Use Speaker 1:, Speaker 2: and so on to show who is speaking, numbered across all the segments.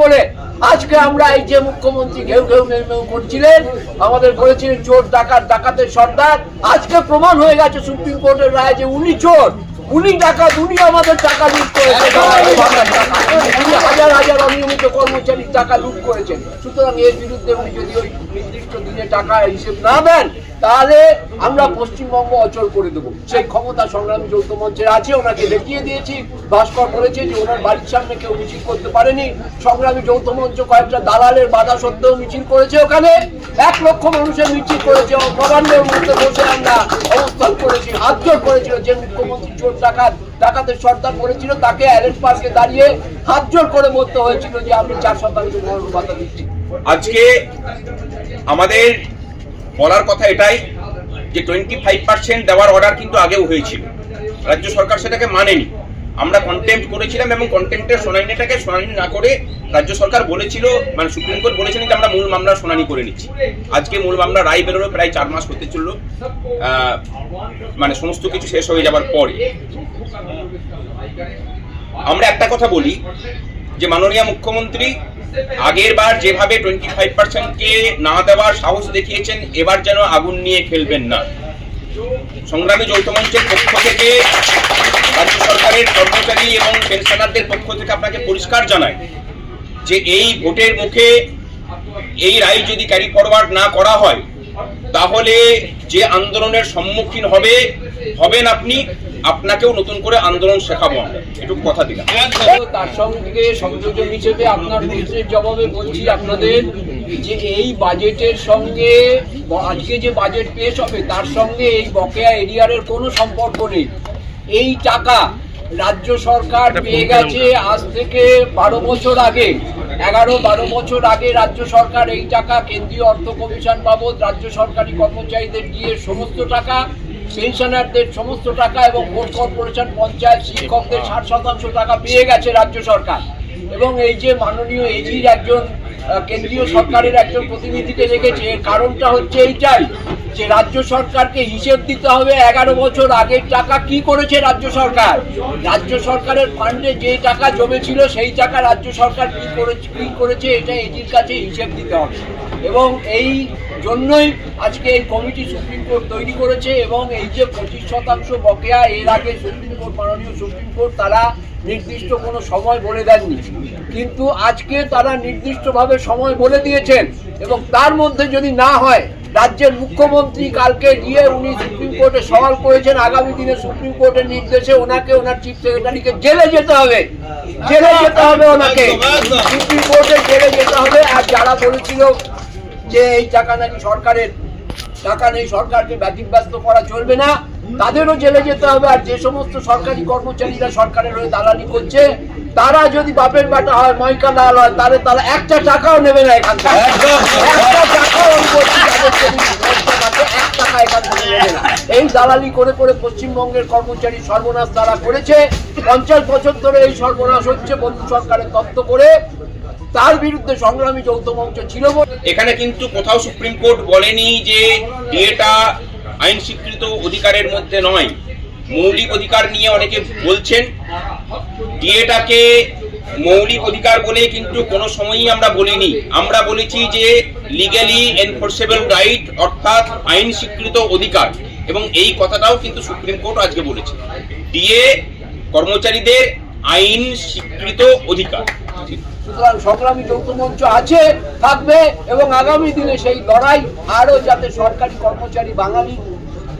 Speaker 1: বলে আজকে আমরা এই যে মুখ্যমন্ত্রী ঘেউ ঘেউ মেউ করছিলেন, আমাদের বলেছিলেন চোর ডাকাত, ডাকাতের সর্দার। আজকে প্রমাণ হয়ে গেছে সুপ্রিম কোর্টের রায় যে উনি চোর উনি ডাকাত উনি আমাদের টাকা লুট সরকার উনি হাজার হাজার অনিয়মিত কর্মচারীর টাকা লুট করেছেন। সুতরাং এর বিরুদ্ধে উনি যদি ওই নির্দিষ্ট দিনে টাকা হিসেব না দেন তাহলে আমরা পশ্চিমবঙ্গ অচল করে দেবো। সেই ক্ষমতা সংগ্রামী যৌথ মঞ্চের আছে ওনাকে দেখিয়ে দিয়েছি। ভাস্কর বলেছে যে ওনার বাড়ির সামনে কেউ মিছিল করতে পারেনি। সংগ্রামী যৌথ মঞ্চ কয়েকটা দালালের বাধা সত্ত্বেও মিছিল করেছে ওখানে। এক লক্ষ মানুষের মিছিল করেছে নবান্নের মধ্যে বসে আমরা অবস্থান করেছি, হাত জোর করেছিল। যে মুখ্যমন্ত্রী চোর, ডাকাত, ডাকাতের সর্দার করেছিল, তাকে অ্যারেস্ট পার্কে দাঁড়িয়ে হাত জোর করে বলতে হয়েছিল যে আমি চার শতাংশ ভাতা দিচ্ছি।
Speaker 2: আজকে আমাদের বলার কথা এটাই যে টোয়েন্টি ফাইভ পার্সেন্ট দেওয়ার অর্ডার কিন্তু আগেও হয়েছিল। রাজ্য সরকার সেটাকে মানেনি। আমরা কন্টেম্প করেছিলাম এবং কন্টেম্পের শুনানিটাকে শুনানি না করে রাজ্য সরকার বলেছিল মানে সুপ্রিম কোর্ট বলেছিলেন যে আমরা মূল মামলা শুনানি করে নিচ্ছি। আজকে মূল মামলা রায় বেরোলো, প্রায় চার মাস হতে চলল। মানে সমস্ত কিছু শেষ হয়ে যাবার পরে। আমরা একটা কথা বলি, যে মাননীয় মুখ্যমন্ত্রী আগের বার যেভাবে টোয়েন্টি ফাইভ পার্সেন্টকে না দেওয়ার সাহস দেখিয়েছেন, এবার যেন আগুন নিয়ে খেলবেন না। সংগ্রামী যৌথ মঞ্চের পক্ষ থেকে সরকারের কর্মচারী এবং পেনশনারদের পক্ষ থেকে আপনাকে পরিষ্কার জানাই যে এই ভোটের মুখে এই রায় যদি ক্যারি ফরওয়ার্ড না করা হয়, তাহলে যে আন্দোলনের সম্মুখীন হবে, হবেন আপনি, আপনাকেও নতুন করে আন্দোলন শেখাবো এটুকু কথা দিলাম।
Speaker 1: তার সঙ্গে সংযোজন হিসেবে আপনার জবাবে বলছি আপনাদের যে এই বাজেটের সঙ্গে, আজকে যে বাজেট পেশ হবে, তার সঙ্গে এই বকেয়া এরিয়ারের কোনো সম্পর্ক নেই। এই টাকা রাজ্য সরকার পেয়ে গেছে আজ থেকে বারো বছর আগে এগারো বারো বছর আগে রাজ্য সরকার এই টাকা কেন্দ্রীয় অর্থ কমিশন বাবদ রাজ্য সরকারি কর্মচারীদের দিয়ে সমস্ত টাকা পেনশনারদের সমস্ত টাকা এবং কোর্ট কর্পোরেশন পঞ্চায়েত শিক্ষকদের ষাট শতাংশ টাকা পেয়ে গেছে রাজ্য সরকার। এবং এই যে মাননীয় এজির একজন কেন্দ্রীয় সরকারের একজন প্রতিনিধিকে রেখেছে। এর কারণটা হচ্ছে এইটাই যে রাজ্য সরকারকে হিসেব দিতে হবে এগারো বছর আগের টাকা কি করেছে রাজ্য সরকার। রাজ্য সরকারের ফান্ডে যে টাকা জমেছিল সেই টাকা রাজ্য সরকার কি করেছে কি করেছে এটা এটির কাছে হিসেব দিতে হবে। এবং এই জন্যই আজকে এই কমিটি সুপ্রিম কোর্ট তৈরি করেছে এবং এই যে পঁচিশ শতাংশ বকেয়া, এর আগে সুপ্রিম কোর্ট, মাননীয় সুপ্রিম কোর্ট তারা নির্দিষ্ট কোনো সময় বলে দেননি। কিন্তু আজকে তারা নির্দিষ্টভাবে সময় বলে দিয়েছেন এবং তার মধ্যে যদি না হয়, রাজ্যের মুখ্যমন্ত্রী কালকে গিয়ে উনি সুপ্রিম কোর্টে সওয়াল করেছেন, আগামী দিনে সুপ্রিম কোর্টের নির্দেশে ওনাকে ওনার চিফ সেক্রেটারিকে জেলে যেতে হবে। জেলে যেতে হবে ওনাকে। সুপ্রিম কোর্টে জেলে যেতে হবে। আর যারা বলেছিল যে এই টাকা নাকি সরকারের, টাকা নেই সরকারকে ব্যতিব্যস্ত করা চলবে না তাদেরও জেলে যেতে হবে আর যে সমস্ত সরকারি কর্মচারীরা সরকারের হয়ে দালালি করছে তারা যদি বাপের বেটা হয় ময়কা লাল হয় তাহলে তারা একটা টাকাও নেবে না এখান থেকে। এই দালালি করে করে পশ্চিমবঙ্গের কর্মচারী সর্বনাশ তারা করেছে। পঞ্চাশ বছর ধরে এই সর্বনাশ হচ্ছে বন্ধু সরকারের তত্ত্ব করে। তার বিরুদ্ধে সংগ্রামী যৌথ মঞ্চ ছিল বলে
Speaker 2: এখানে কিন্তু কোথাও সুপ্রিম কোর্ট বলেনি যে ডিএটা আইন স্বীকৃত অধিকারের মধ্যে নয়। মৌলিক অধিকার নিয়ে অনেকে বলছেন। ডিএটাকে মৌলিক অধিকার বলে কিন্তু কোনো সময়ই আমরা বলিনি। আমরা বলেছি যে লিগ্যালি এনফোর্সেবল রাইট অর্থাৎ আইন স্বীকৃত অধিকার। এবং এই কথাটাও কিন্তু সুপ্রিম কোর্ট আজকে বলেছে। ডিএ কর্মচারীদের আইন স্বীকৃত অধিকার।
Speaker 1: সুতরাং সংগ্রামী যৌথ মঞ্চ আছে, থাকবে, এবং আগামী দিনে সেই লড়াই আরও যাতে সরকারি কর্মচারী বাঙালি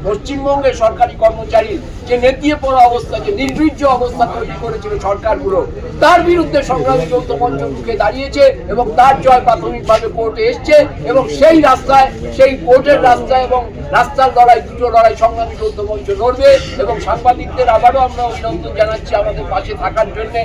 Speaker 1: পশ্চিমবঙ্গের সরকারি কর্মচারী, যে নেতিয়ে পড়া অবস্থা, যে নির্বীর্য অবস্থা তৈরি করেছিল সরকারগুলো, তার বিরুদ্ধে সংগ্রামী যৌথ মঞ্চ রুখে দাঁড়িয়েছে, এবং তার জয় প্রাথমিকভাবে কোর্টে এসছে, এবং সেই রাস্তায়, সেই কোর্টের রাস্তায়, এবং রাস্তার লড়াই, দুটো লড়াই সংগ্রামী যৌথ মঞ্চ লড়বে, এবং সাংবাদিকদের আবারও আমরা অভিনন্দন জানাচ্ছি আমাদের পাশে থাকার জন্য।